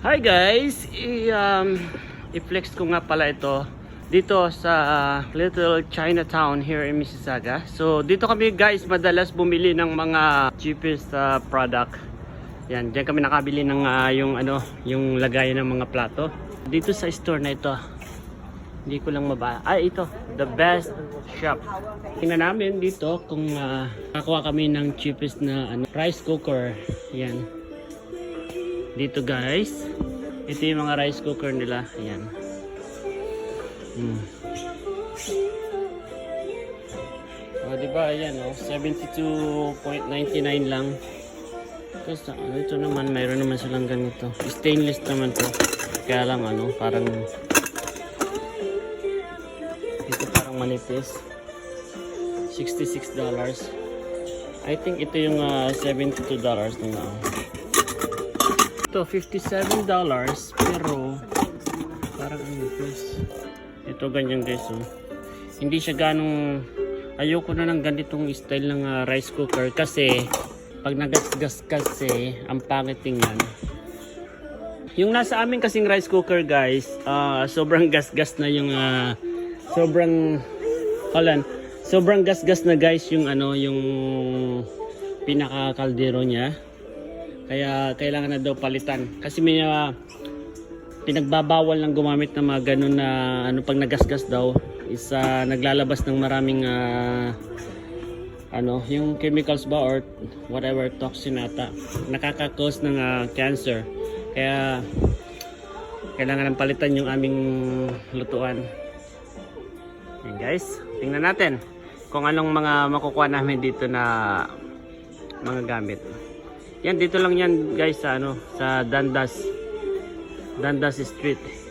Hi guys! I, um, i-flex ko nga pala ito dito sa uh, Little Chinatown here in Mississauga. So dito kami guys madalas bumili ng mga cheapest uh, product. Yan, diyan kami nakabili ng uh, yung ano, yung lagayan ng mga plato. Dito sa store na ito. Hindi ko lang maba. Ah, ito, the best shop. Tingnan namin dito kung uh, nakakuha kami ng cheapest na ano, rice cooker. Yan. Dito guys. Ito yung mga rice cooker nila. Ayan. Hmm. O, di ba? Ayan, oh, 72.99 lang. Tapos, ano, ito naman, mayroon naman silang ganito. Stainless naman to. Kaya lang, ano, parang ito parang manipis. $66. I think ito yung ah, $72 na nga. Ito, $57 pero parang ang nipis. Ito ganyan guys oh. Hindi siya ganong ayoko na ng ganitong style ng ah, rice cooker kasi pag nagasgas kasi ang pangit tingnan. Yung nasa amin kasing rice cooker guys, ah, sobrang gasgas na yung ah, sobrang Holland, sobrang gasgas na guys yung ano yung pinaka kaldero niya. Kaya kailangan na daw palitan kasi may ah, pinagbabawal ng gumamit ng mga ganun na ano pag nagasgas daw is ah, naglalabas ng maraming ah, ano, yung chemicals ba or whatever toxin ata nakaka-cause ng ah, cancer. Kaya kailangan ng palitan yung aming lutuan. Yan guys, tingnan natin kung anong mga makukuha namin dito na mga gamit. Yan dito lang yan guys sa ano sa Dandas Dandas Street.